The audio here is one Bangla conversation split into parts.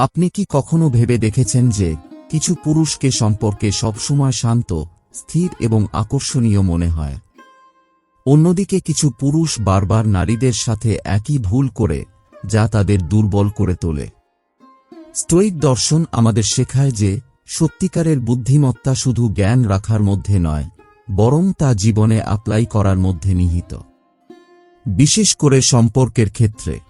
আপনি কি কখনো ভেবে দেখেছেন যে, কিছু পুরুষকে সম্পর্কে সবসময় শান্ত, স্থির এবং আকর্ষণীয় মনে হয়? অন্যদিকে কিছু পুরুষ বারবার নারীদের সাথে একই ভুল করে, যা তাদের দুর্বল করে তোলে। স্টোইক দর্শন আমাদের শেখায় যে, সত্যিকারের বুদ্ধিমত্তা শুধু জ্ঞান রাখার মধ্যে নয়, বরং তা জীবনে অ্যাপ্লাই করার মধ্যে নিহিত। বিশেষ করে সম্পর্কের ক্ষেত্রে।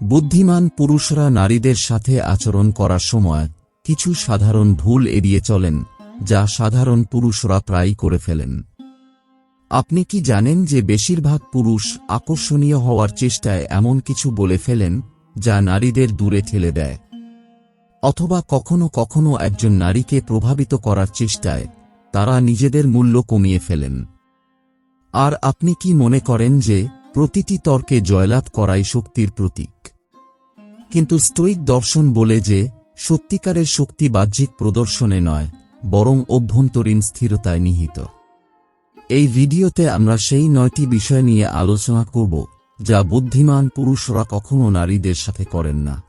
বুদ্ধিমান পুরুষরা নারীদের সাথে আচরণ করার সময় কিছু সাধারণ ভুল এড়িয়ে চলেন, যা সাধারণ পুরুষরা প্রায়ই করে ফেলেন। আপনি কি জানেন যে বেশিরভাগ পুরুষ আকর্ষণীয় হওয়ার চেষ্টায় এমন কিছু বলে ফেলেন, যা নারীদের দূরে ঠেলে দেয়? অথবা কখনো কখনো একজন নারীকে প্রভাবিত করার চেষ্টায় তারা নিজেদের মূল্য কমিয়ে ফেলেন। আর আপনি কি মনে করেন যে প্রতিটি তর্কে জয়লাভ করাই শক্তির প্রতীক। কিন্তু স্টোইক দর্শন বলে যে, সত্যিকারের শক্তি বাহ্যিক প্রদর্শনে নয়, বরং অভ্যন্তরীণ স্থিরতায় নিহিত। এই ভিডিওতে আমরা সেই নয়টি বিষয় নিয়ে আলোচনা করব, যা বুদ্ধিমান পুরুষরা কখনো নারীদের সাথে করেন না।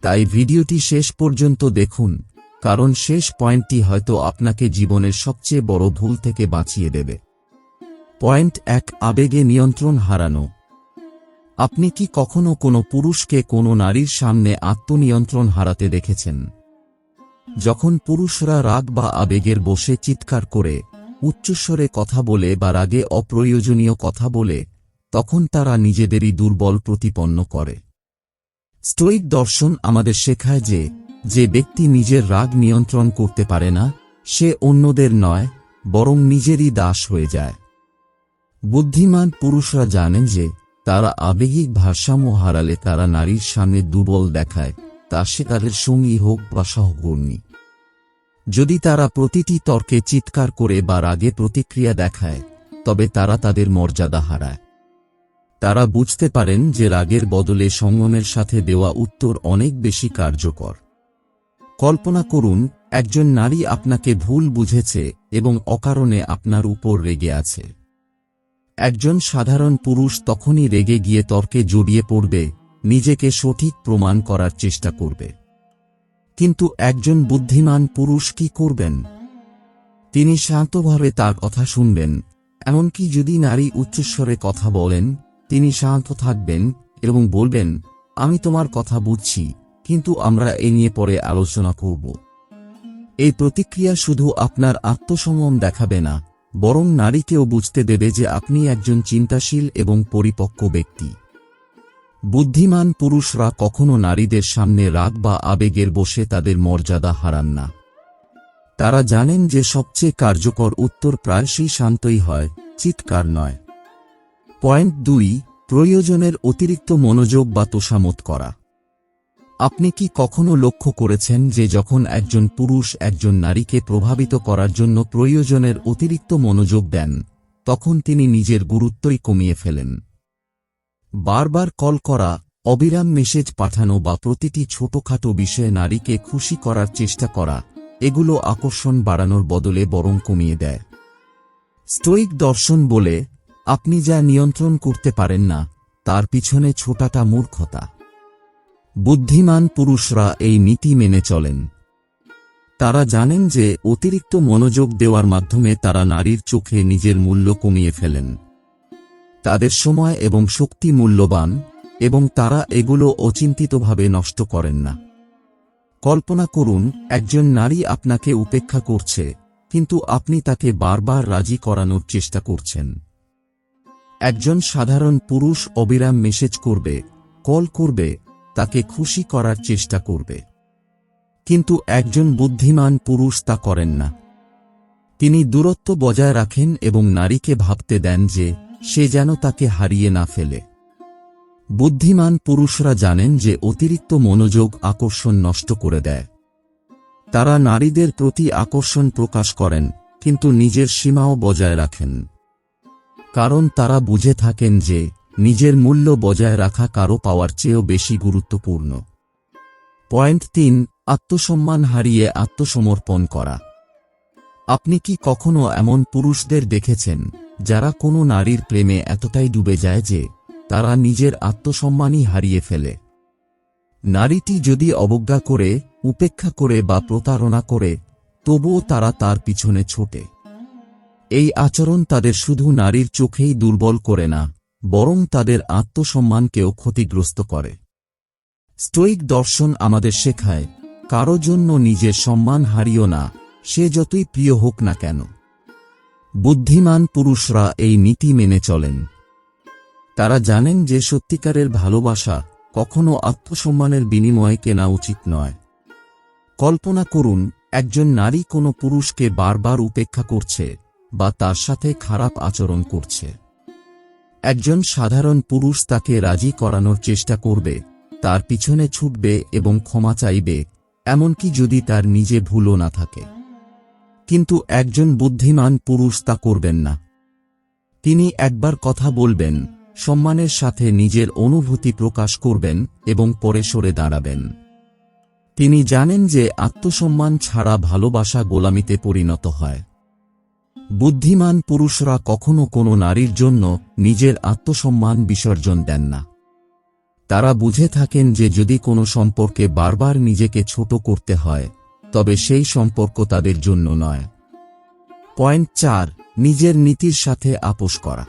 তাই ভিডিওটি শেষ পর্যন্ত দেখুন, কারণ শেষ পয়েন্টটি হয়তো আপনাকে জীবনের সবচেয়ে বড় ভুল থেকে বাঁচিয়ে দেবে। পয়েন্ট এক, আবেগে নিয়ন্ত্রণ হারানো। আপনি কি কখনো কোনো পুরুষকে কোনো নারীর সামনে আত্মনিয়ন্ত্রণ হারাতে দেখেছেন? যখন পুরুষরা রাগ বা আবেগের বসে চিৎকার করে, উচ্চস্বরে কথা বলে বা রাগে অপ্রয়োজনীয় কথা বলে, তখন তারা নিজেদেরই দুর্বল প্রতিপন্ন করে। স্টোইক দর্শন আমাদের শেখায় যে যে ব্যক্তি নিজের রাগ নিয়ন্ত্রণ করতে পারে না, সে অন্যদের নয়, বরং নিজেরই দাস হয়ে যায়। বুদ্ধিমান পুরুষরা জানেন যে, তারা আবেগিক ভারসাম্য হারালে তারা নারীর সামনে দুর্বল দেখায়, তা সে তাদের সঙ্গী হোক বা সহকর্মী। যদি তারা প্রতিটি তর্কে চিৎকার করে বা রাগে প্রতিক্রিয়া দেখায়, তবে তারা তাদের মর্যাদা হারায়। তারা বুঝতে পারেন যে রাগের বদলে সংযমের সাথে দেওয়া উত্তর অনেক বেশি কার্যকর। কল্পনা করুন, একজন নারী আপনাকে ভুল বুঝেছে এবং অকারণে আপনার উপর রেগে আছে। একজন সাধারণ পুরুষ তখনই রেগে গিয়ে তর্কে জড়িয়ে পড়বে, নিজেকে সঠিক প্রমাণ করার চেষ্টা করবে। কিন্তু একজন বুদ্ধিমান পুরুষ কি করবেন? তিনি শান্তভাবে তার কথা শুনবেন, এমনকি যদি নারী উচ্চস্বরে কথা বলেন, তিনি শান্ত থাকবেন এবং বলবেন, আমি তোমার কথা বুঝছি, কিন্তু আমরা এ নিয়ে পরে আলোচনা করব। এই প্রতিক্রিয়া শুধু আপনার আত্মসংযম দেখাবে না বরং নারীকেও বুঝতে দেবে যে আপনি একজন চিন্তাশীল এবং পরিপক্ক ব্যক্তি। বুদ্ধিমান পুরুষরা কখনো নারীদের সামনে রাগ বা আবেগের বসে তাদের মর্যাদা হারান না। তারা জানেন যে সবচেয়ে কার্যকর উত্তর প্রায়শই শান্তই হয়, চিৎকার নয়। পয়েন্ট দুই, প্রয়োজনের অতিরিক্ত মনোযোগ বা তোষামত করা। আপনি কি কখনো লক্ষ্য করেছেন যে যখন একজন পুরুষ একজন নারীকে প্রভাবিত করার জন্য প্রয়োজনের অতিরিক্ত মনোযোগ দেন, তখন তিনি নিজের গুরুত্বই কমিয়ে ফেলেন? বারবার কল করা, অবিরাম মেসেজ পাঠানো বা প্রতিটি ছোটখাটো বিষয়ে নারীকে খুশি করার চেষ্টা করা, এগুলো আকর্ষণ বাড়ানোর বদলে বরং কমিয়ে দেয়। স্টোইক দর্শন বলে, আপনি যা নিয়ন্ত্রণ করতে পারেন না, তার পিছনে ছোটাটা মূর্খতা। বুদ্ধিমান পুরুষরা এই নীতি মেনে চলেন। তারা জানেন যে অতিরিক্ত মনোযোগ দেওয়ার মাধ্যমে তারা নারীর চোখে নিজের মূল্য কমিয়ে ফেলেন। তাদের সময় এবং শক্তি মূল্যবান, এবং তারা এগুলো অচিন্তিতভাবে নষ্ট করেন না। কল্পনা করুন, একজন নারী আপনাকে উপেক্ষা করছে, কিন্তু আপনি তাকে বারবার রাজি করানোর চেষ্টা করছেন। একজন সাধারণ পুরুষ অবিরাম মেসেজ করবে, কল করবে তাকে খুশি করার চেষ্টা করবে। কিন্তু একজন বুদ্ধিমান পুরুষ তা করেন না। তিনি দূরত্ব বজায় রাখেন এবং নারীকে ভাবতে দেন যে সে যেন তাকে হারিয়ে না ফেলে। বুদ্ধিমান পুরুষরা জানেন যে অতিরিক্ত মনোযোগ আকর্ষণ নষ্ট করে দেয়। তারা নারীদের প্রতি আকর্ষণ প্রকাশ করেন, কিন্তু নিজের সীমাও বজায় রাখেন। কারণ তারা বুঝে থাকেন যে নিজের মূল্য বজায় রাখা কারও পাওয়ার চেয়েও বেশি গুরুত্বপূর্ণ। পয়েন্ট তিন, আত্মসম্মান হারিয়ে আত্মসমর্পণ করা। আপনি কি কখনো এমন পুরুষদের দেখেছেন, যারা কোনো নারীর প্রেমে এতটাই ডুবে যায় যে, তারা নিজের আত্মসম্মানই হারিয়ে ফেলে? নারীটি যদি অবজ্ঞা করে, উপেক্ষা করে বা প্রতারণা করে, তবুও তারা তার পিছনে ছোটে। এই আচরণ তাদের শুধু নারীর চোখেই দুর্বল করে না বরং তাদের আত্মসম্মানকেও ক্ষতিগ্রস্ত করে। স্টোইক দর্শন আমাদের শেখায়, কারও জন্য নিজের সম্মান হারিও না, সে যতই প্রিয় হোক না কেন। বুদ্ধিমান পুরুষরা এই নীতি মেনে চলেন। তারা জানেন যে সত্যিকারের ভালোবাসা কখনো আত্মসম্মানের বিনিময়ে কেনা উচিত নয়। কল্পনা করুন, একজন নারী কোনো পুরুষকে বারবার উপেক্ষা করছে বা তার সাথে খারাপ আচরণ করছে। একজন সাধারণ পুরুষ তাকে রাজি করানোর চেষ্টা করবে, তার পিছনে ছুটবে এবং ক্ষমা চাইবে, এমনকি যদি তার নিজে ভুলও না থাকে। কিন্তু একজন বুদ্ধিমান পুরুষ তা করবেন না। তিনি একবার কথা বলবেন, সম্মানের সাথে নিজের অনুভূতি প্রকাশ করবেন এবং পরে সরে দাঁড়াবেন। তিনি জানেন যে আত্মসম্মান ছাড়া ভালোবাসা গোলামিতে পরিণত হয়। বুদ্ধিমান পুরুষরা কখনো কোনো নারীর জন্য নিজের আত্মসম্মান বিসর্জন দেন না। তারা বুঝে থাকেন যে যদি কোনো সম্পর্কে বারবার নিজেকে ছোট করতে হয়, তবে সেই সম্পর্ক তাদের জন্য নয়। পয়েন্ট চার, নিজের নীতির সাথে আপোষ করা।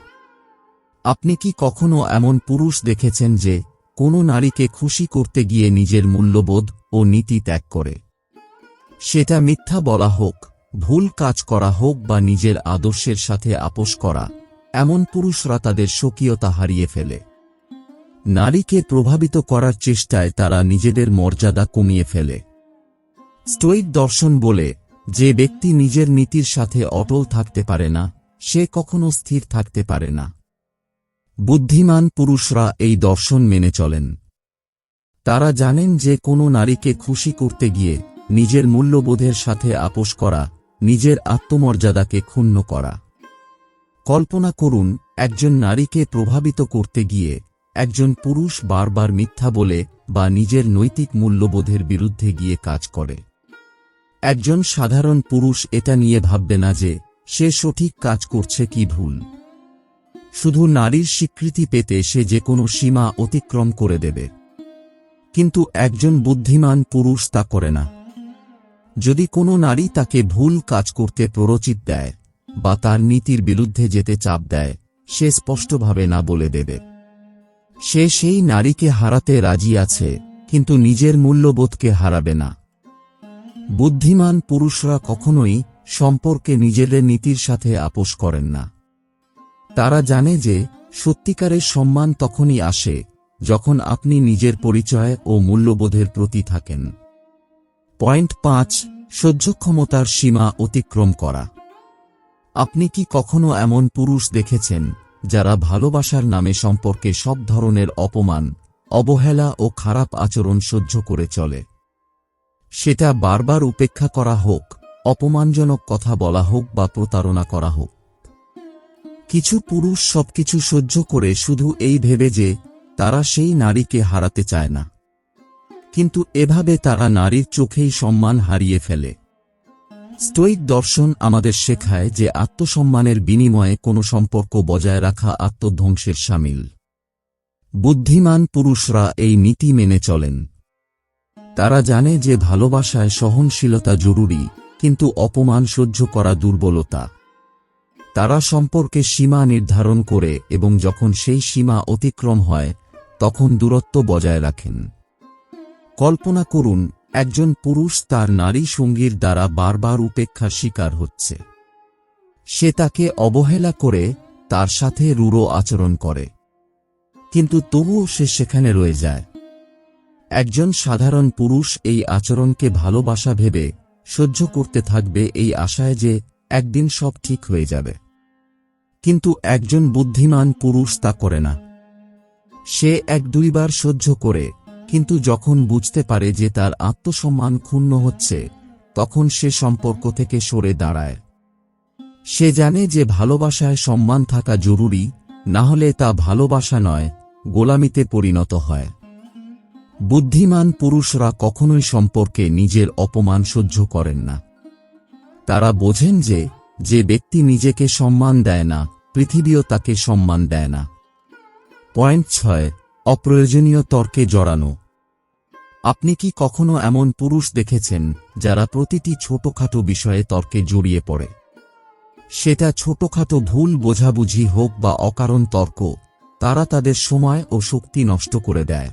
আপনি কি কখনো এমন পুরুষ দেখেছেন যে কোনো নারীকে খুশি করতে গিয়ে নিজের মূল্যবোধ ও নীতি ত্যাগ করে? সেটা মিথ্যা বলা হোক ভুল কাজ করা হোক বা নিজের আদর্শের সাথে আপোষ করা, এমন পুরুষরা তাদের স্বকীয়তা হারিয়ে ফেলে। নারীকে প্রভাবিত করার চেষ্টায় তারা নিজেদের মর্যাদা কমিয়ে ফেলে। স্টোইক দর্শন বলে, যে ব্যক্তি নিজের নীতির সাথে অটল থাকতে পারে না, সে কখনো স্থির থাকতে পারে না। বুদ্ধিমান পুরুষরা এই দর্শন মেনে চলেন। তারা জানেন যে কোনো নারীকে খুশি করতে গিয়ে নিজের মূল্যবোধের সাথে আপোষ করা নিজের আত্মমর্যাদাকে ক্ষুণ্ণ করা। কল্পনা করুন, একজন নারীকে প্রভাবিত করতে গিয়ে একজন পুরুষ বারবার মিথ্যা বলে বা নিজের নৈতিক মূল্যবোধের বিরুদ্ধে গিয়ে কাজ করে। একজন সাধারণ পুরুষ এটা নিয়ে ভাববে না যে সে সঠিক কাজ করছে কি ভুল। শুধু নারীর স্বীকৃতি পেতে সে যে কোনো সীমা অতিক্রম করে দেবে। কিন্তু একজন বুদ্ধিমান পুরুষ তা করে না। যদি কোনো নারী তাকে ভুল কাজ করতে প্ররোচিত দেয়, বা তার নীতির বিরুদ্ধে যেতে চাপ দেয়, সে স্পষ্টভাবে না বলে দেবে। সে সেই নারীকে হারাতে রাজি আছে, কিন্তু নিজের মূল্যবোধকে হারাবে না। বুদ্ধিমান পুরুষরা কখনোই সম্পর্কে নিজেদের নীতির সাথে আপোষ করেন না। তারা জানে যে সত্যিকারের সম্মান তখনই আসে, যখন আপনি নিজের পরিচয় ও মূল্যবোধের প্রতি থাকেন। পয়েন্ট পাঁচ সহ্যক্ষমতার সীমা অতিক্রম করা। আপনি কি কখনো এমন পুরুষ দেখেছেন, যারা ভালোবাসার নামে সম্পর্কে সব ধরনের অপমান, অবহেলা ও খারাপ আচরণ সহ্য করে চলে? সেটা বারবার উপেক্ষা করা হোক, অপমানজনক কথা বলা হোক বা প্রতারণা করা হোক। কিছু পুরুষ সবকিছু সহ্য করে শুধু এই ভেবে যে, তারা সেই নারীকে হারাতে চায় না। কিন্তু এভাবে তারা নারীর চোখেই সম্মান হারিয়ে ফেলে। স্টোইক দর্শন আমাদের শেখায় যে আত্মসম্মানের বিনিময়ে কোনো সম্পর্ক বজায় রাখা আত্মধ্বংসের সামিল। বুদ্ধিমান পুরুষরা এই নীতি মেনে চলেন। তারা জানে যে ভালোবাসায় সহনশীলতা জরুরি, কিন্তু অপমান সহ্য করা দুর্বলতা। তারা সম্পর্কে সীমা নির্ধারণ করে এবং যখন সেই সীমা অতিক্রম হয়, তখন দূরত্ব বজায় রাখেন। কল্পনা করুন, একজন পুরুষ তার নারী সঙ্গীর দ্বারা বারবার উপেক্ষার শিকার হচ্ছে। সে তাকে অবহেলা করে, তার সাথে রূঢ় আচরণ করে। কিন্তু তবুও সে সেখানে রয়ে যায়। একজন সাধারণ পুরুষ এই আচরণকে ভালোবাসা ভেবে, সহ্য করতে থাকবে এই আশায় যে, একদিন সব ঠিক হয়ে যাবে। কিন্তু একজন বুদ্ধিমান পুরুষ তা করে না। সে এক দুইবার সহ্য করে কিন্তু যখন বুঝতে পারে যে তার আত্মসম্মান ক্ষুণ্ণ হচ্ছে, তখন সে সম্পর্ক থেকে সরে দাঁড়ায়। সে জানে যে ভালোবাসায় সম্মান থাকা জরুরি, না হলে তা ভালোবাসা নয়, গোলামিতে পরিণত হয়। বুদ্ধিমান পুরুষরা কখনোই সম্পর্কে নিজের অপমান সহ্য করেন না। তারা বোঝেন যে যে ব্যক্তি নিজেকে সম্মান দেয় না, পৃথিবীও তাকে সম্মান দেয় না। পয়েন্ট ছয়, অপ্রয়োজনীয় তর্কে জড়ানো। আপনি কি কখনো এমন পুরুষ দেখেছেন, যারা প্রতিটি ছোটখাটো বিষয়ে তর্কে জড়িয়ে পড়ে? সেটা ছোটখাটো ভুল বোঝাবুঝি হোক বা অকারণ তর্ক, তারা তাদের সময় ও শক্তি নষ্ট করে দেয়।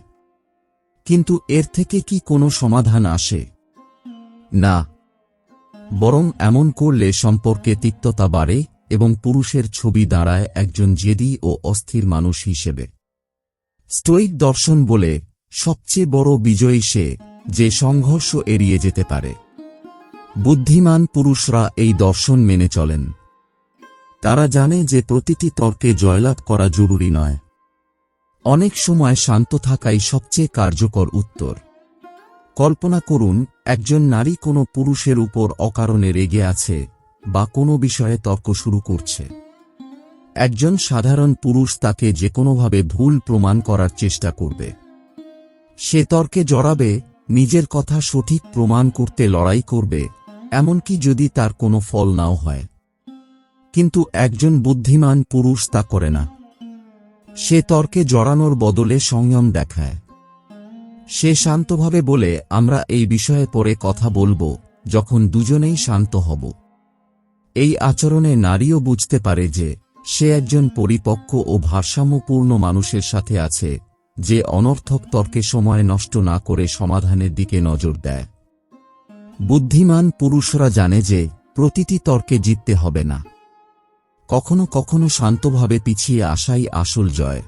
কিন্তু এর থেকে কি কোনো সমাধান আসে? না। বরং এমন করলে সম্পর্কে তিক্ততা বাড়ে এবং পুরুষের ছবি দাঁড়ায় একজন জেদি ও অস্থির মানুষ হিসেবে। স্টোইক দর্শন বলে সবচেয়ে বড় বিজয়ী সে, যে সংঘর্ষ এড়িয়ে যেতে পারে। বুদ্ধিমান পুরুষরা এই দর্শন মেনে চলেন। তারা জানে যে প্রতিটি তর্কে জয়লাভ করা জরুরি নয়। অনেক সময় শান্ত থাকাই সবচেয়ে কার্যকর উত্তর। কল্পনা করুন, একজন নারী কোনো পুরুষের উপর অকারণে রেগে আছে বা কোনো বিষয়ে তর্ক শুরু করছে। একজন সাধারণ পুরুষ তাকে যে কোনোভাবে ভুল প্রমাণ করার চেষ্টা করবে। সে তর্কে জড়াবে, নিজের কথা সঠিক প্রমাণ করতে লড়াই করবে, এমনকি যদি তার কোনো ফল নাও হয়। কিন্তু একজন বুদ্ধিমান পুরুষ তা করে না। সে তর্কে জড়ানোর বদলে সংযম দেখায়। সে শান্তভাবে বলে, আমরা এই বিষয়ে পরে কথা বলব, যখন দুজনেই শান্ত হব। এই আচরণে নারীও বুঝতে পারে যে, সে একজন পরিপক্ক ও ভারসাম্যপূর্ণ মানুষের সাথে আছে। যে অনর্থক তর্কে সময় নষ্ট না করে সমাধানের দিকে নজর দেয়। বুদ্ধিমান পুরুষরা জানে যে প্রতিটি তর্কে জিততে হবে না। কখনো কখনো শান্তভাবে পিছিয়ে আসাই আসল জয়।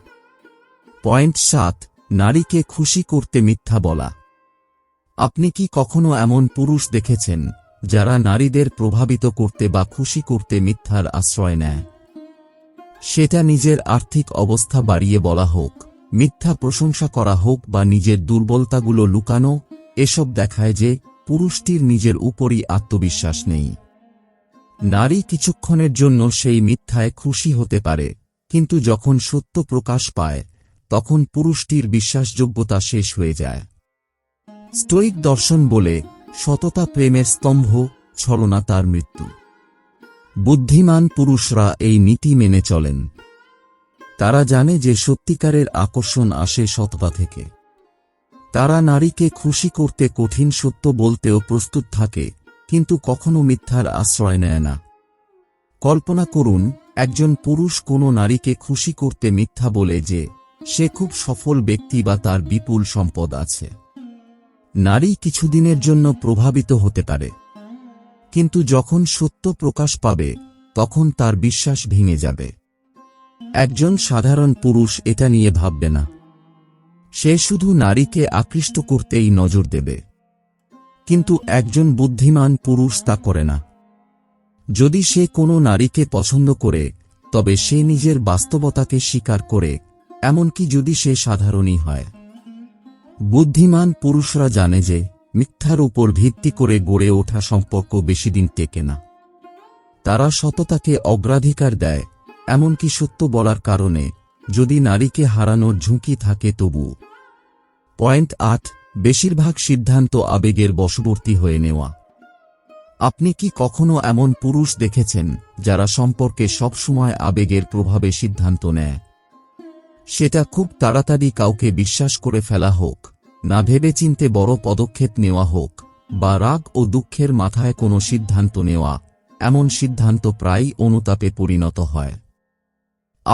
পয়েন্ট সাত, নারীকে খুশি করতে মিথ্যা বলা। আপনি কি কখনো এমন পুরুষ দেখেছেন যারা নারীদের প্রভাবিত করতে বা খুশি করতে মিথ্যার আশ্রয় নেয়? সেটা নিজের আর্থিক অবস্থা বাড়িয়ে বলা হোক। মিথ্যা প্রশংসা করা হোক বা নিজের দুর্বলতাগুলো লুকানো, এসব দেখায় যে পুরুষটির নিজের উপরই আত্মবিশ্বাস নেই। নারী কিছুক্ষণের জন্য সেই মিথ্যায় খুশি হতে পারে, কিন্তু যখন সত্য প্রকাশ পায়, তখন পুরুষটির বিশ্বাসযোগ্যতা শেষ হয়ে যায়। স্টোইক দর্শন বলে, সততা প্রেমের স্তম্ভ, ছলনা তার মৃত্যু। বুদ্ধিমান পুরুষরা এই নীতি মেনে চলেন। তারা জানে যে সত্যিকারের আকর্ষণ আসে সততা থেকে। তারা নারীকে খুশি করতে কঠিন সত্য বলতেও প্রস্তুত থাকে, কিন্তু কখনো মিথ্যার আশ্রয় নেয় না। কল্পনা করুন, একজন পুরুষ কোনো নারীকে খুশি করতে মিথ্যা বলে যে, সে খুব সফল ব্যক্তি বা তার বিপুল সম্পদ আছে। নারী কিছুদিনের জন্য প্রভাবিত হতে পারে। কিন্তু যখন সত্য প্রকাশ পাবে, তখন তার বিশ্বাস ভেঙে যাবে। একজন সাধারণ পুরুষ এটা নিয়ে ভাববে না। সে শুধু নারীকে আকৃষ্ট করতেই নজর দেবে। কিন্তু একজন বুদ্ধিমান পুরুষ তা করে না। যদি সে কোনো নারীকে পছন্দ করে, তবে সে নিজের বাস্তবতাকে স্বীকার করে, এমনকি যদি সে সাধারণই হয়। বুদ্ধিমান পুরুষরা জানে যে, মিথ্যার উপর ভিত্তি করে গড়ে ওঠা সম্পর্ক বেশিদিন টেকে না। তারা সততাকে অগ্রাধিকার দেয় এমনকি সত্য বলার কারণে, যদি নারীকে হারানোর ঝুঁকি থাকে তবু। পয়েন্ট আট, বেশিরভাগ সিদ্ধান্ত আবেগের বশবর্তী হয়ে নেওয়া। আপনি কি কখনো এমন পুরুষ দেখেছেন, যারা সম্পর্কে সবসময় আবেগের প্রভাবে সিদ্ধান্ত নেয়? সেটা খুব তাড়াতাড়ি কাউকে বিশ্বাস করে ফেলা হোক, না ভেবেচিন্তে বড় পদক্ষেপ নেওয়া হোক, বা রাগ ও দুঃখের মাথায় কোনো সিদ্ধান্ত নেওয়া। এমন সিদ্ধান্ত প্রায়ই অনুতাপে পরিণত হয়।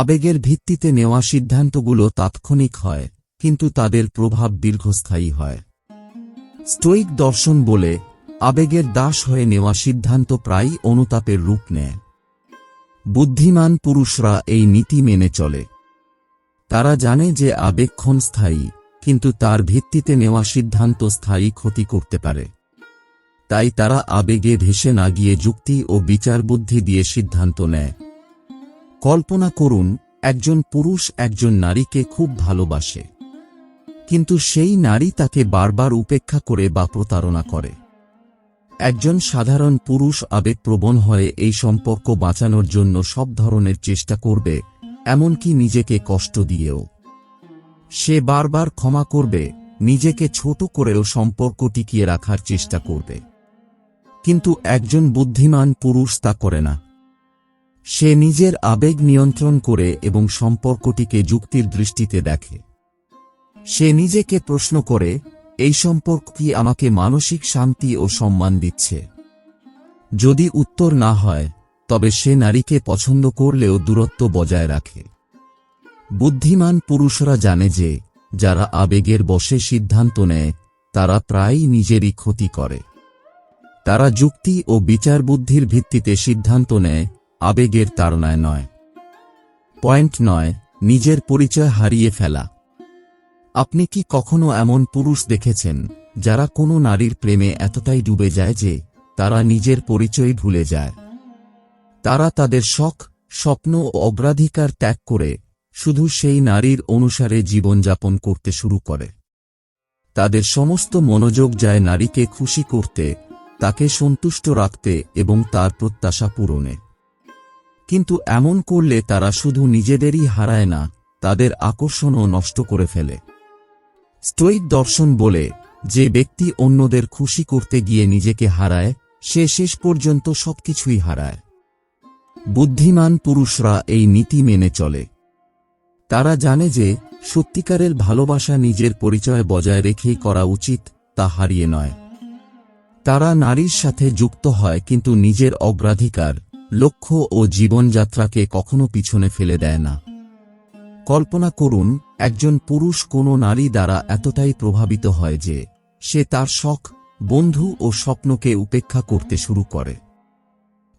আবেগের ভিত্তিতে নেওয়া সিদ্ধান্তগুলো তাৎক্ষণিক হয়, কিন্তু তাদের প্রভাব দীর্ঘস্থায়ী হয়। স্টোইক দর্শন বলে, আবেগের দাস হয়ে নেওয়া সিদ্ধান্ত প্রায়ই অনুতাপের রূপ নেয়। বুদ্ধিমান পুরুষরা এই নীতি মেনে চলে। তারা জানে যে আবেগক্ষণ স্থায়ী কিন্তু তার ভিত্তিতে নেওয়া সিদ্ধান্ত স্থায়ী ক্ষতি করতে পারে। তাই তারা আবেগে ভেসে না গিয়ে যুক্তি ও বিচার বুদ্ধি দিয়ে সিদ্ধান্ত নেয়। কল্পনা করুন, একজন পুরুষ একজন নারীকে খুব ভালোবাসে। কিন্তু সেই নারী তাকে বারবার উপেক্ষা করে বা প্রতারণা করে। একজন সাধারণ পুরুষ আবেগপ্রবণ হয়ে এই সম্পর্ক বাঁচানোর জন্য সব ধরনের চেষ্টা করবে, এমনকি নিজেকে কষ্ট দিয়েও। সে বারবার ক্ষমা করবে, নিজেকে ছোট করেও সম্পর্ক টিকিয়ে রাখার চেষ্টা করবে। কিন্তু একজন বুদ্ধিমান পুরুষ তা করে না। সে নিজের আবেগ নিয়ন্ত্রণ করে এবং সম্পর্কটিকে যুক্তির দৃষ্টিতে দেখে। সে নিজেকে প্রশ্ন করে, এই সম্পর্ক কি আমাকে মানসিক শান্তি ও সম্মান দিচ্ছে? যদি উত্তর না হয়, তবে সে নারীকে পছন্দ করলেও দূরত্ব বজায় রাখে। বুদ্ধিমান পুরুষরা জানে যে, যারা আবেগের বশে সিদ্ধান্ত নেয়, তারা প্রায়ই নিজেরই ক্ষতি করে। তারা যুক্তি ও বিচার বুদ্ধির ভিত্তিতে সিদ্ধান্ত নেয় আবেগের তাড়নায় নয়। পয়েন্ট নয়, নিজের পরিচয় হারিয়ে ফেলা। আপনি কি কখনো এমন পুরুষ দেখেছেন, যারা কোনো নারীর প্রেমে এতটাই ডুবে যায় যে, তারা নিজের পরিচয় ভুলে যায়? তারা তাদের শখ, স্বপ্ন ও অগ্রাধিকার ত্যাগ করে, শুধু সেই নারীর অনুসারে জীবনযাপন করতে শুরু করে। তাদের সমস্ত মনোযোগ যায় নারীকে খুশি করতে, তাকে সন্তুষ্ট রাখতে এবং তার প্রত্যাশা পূরণে। কিন্তু এমন করলে তারা শুধু নিজেদেরই হারায় না, তাদের আকর্ষণও নষ্ট করে ফেলে। স্টোইক দর্শন বলে, যে ব্যক্তি অন্যদের খুশি করতে গিয়ে নিজেকে হারায়, সে শেষ পর্যন্ত সবকিছুই হারায়। বুদ্ধিমান পুরুষরা এই নীতি মেনে চলে। তারা জানে যে, সত্যিকারের ভালোবাসা নিজের পরিচয় বজায় রেখেই করা উচিত, তা হারিয়ে নয়। তারা নারীর সাথে যুক্ত হয় কিন্তু নিজের অগ্রাধিকার লক্ষ্য ও জীবনযাত্রাকে কখনো পিছনে ফেলে দেয় না। কল্পনা করুন, একজন পুরুষ কোনো নারী দ্বারা এতটাই প্রভাবিত হয় যে, সে তার শখ, বন্ধু ও স্বপ্নকে উপেক্ষা করতে শুরু করে।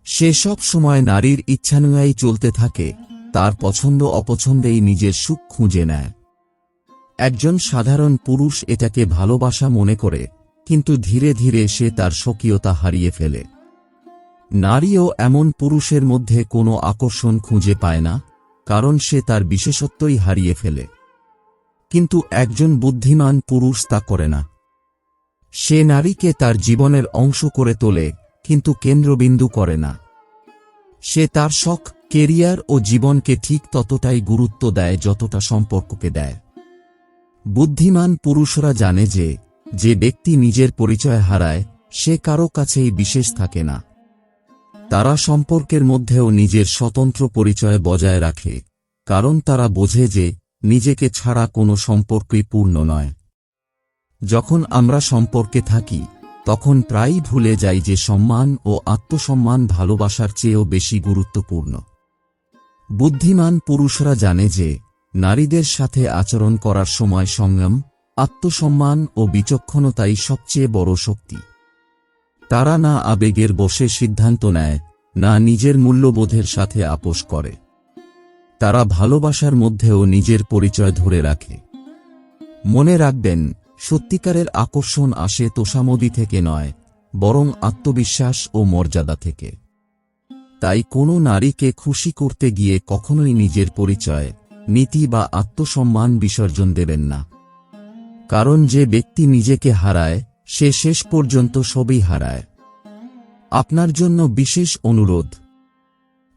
সে সব সময় নারীর ইচ্ছানুযায়ী চলতে থাকে, তার পছন্দ অপছন্দেই নিজের সুখ খুঁজে নেয়। একজন সাধারণ পুরুষ এটাকে ভালোবাসা মনে করে, কিন্তু ধীরে ধীরে সে তার স্বকীয়তা হারিয়ে ফেলে। নারীও এমন পুরুষের মধ্যে কোনো আকর্ষণ খুঁজে পায় না, কারণ সে তার বিশেষত্বই হারিয়ে ফেলে। কিন্তু একজন বুদ্ধিমান পুরুষ তা করে না। সে নারীকে তার জীবনের অংশ করে তোলে, কিন্তু কেন্দ্রবিন্দু করে না। সে তার শখ, কেরিয়ার ও জীবনকে ঠিক ততটাই গুরুত্ব দেয় যতটা সম্পর্ককে দেয়। বুদ্ধিমান পুরুষরা জানে যে যে ব্যক্তি নিজের পরিচয় হারায়, সে কারও কাছেই বিশেষ থাকে না। তারা সম্পর্কের মধ্যেও নিজের স্বতন্ত্র পরিচয় বজায় রাখে, কারণ তারা বোঝে যে নিজেকে ছাড়া কোনো সম্পর্কই পূর্ণ নয়। যখন আমরা সম্পর্কে থাকি, তখন প্রায়ই ভুলে যাই যে সম্মান ও আত্মসম্মান ভালোবাসার চেয়েও বেশি গুরুত্বপূর্ণ। বুদ্ধিমান পুরুষরা জানে যে নারীদের সাথে আচরণ করার সময় সংযম, আত্মসম্মান ও বিচক্ষণতাই সবচেয়ে বড় শক্তি। তারা না আবেগের বসে সিদ্ধান্ত নেয়, না নিজের মূল্যবোধের সাথে আপোষ করে। তারা ভালোবাসার মধ্যেও নিজের পরিচয় ধরে রাখে। মনে রাখবেন, সত্যিকারের আকর্ষণ আসে তোষামদি থেকে নয়, বরং আত্মবিশ্বাস ও মর্যাদা থেকে। তাই কোনো নারীকে খুশি করতে গিয়ে কখনোই নিজের পরিচয়, নীতি বা আত্মসম্মান বিসর্জন দেবেন না। কারণ যে ব্যক্তি নিজেকে হারায় সে শেষ পর্যন্ত সবই হারায়। আপনার জন্য বিশেষ অনুরোধ।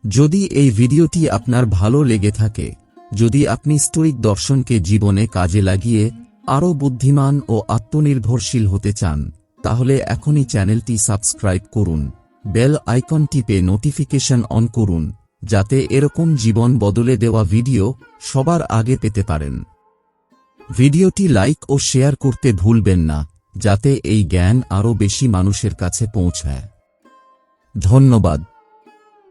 যদি এই ভিডিওটি আপনার ভালো লেগে থাকে, যদি আপনি স্টোইক দর্শনকে জীবনে কাজে লাগিয়ে আরও বুদ্ধিমান ও আত্মনির্ভরশীল হতে চান, তাহলে এখনই চ্যানেলটি সাবস্ক্রাইব করুন, বেল আইকন টিপে নোটিফিকেশন অন করুন, যাতে এরকম জীবন বদলে দেওয়া ভিডিও সবার আগে পেতে পারেন। ভিডিওটি লাইক ও শেয়ার করতে ভুলবেন না। যাতে এই জ্ঞান আরও বেশি মানুষের কাছে পৌঁছায়। ধন্যবাদ।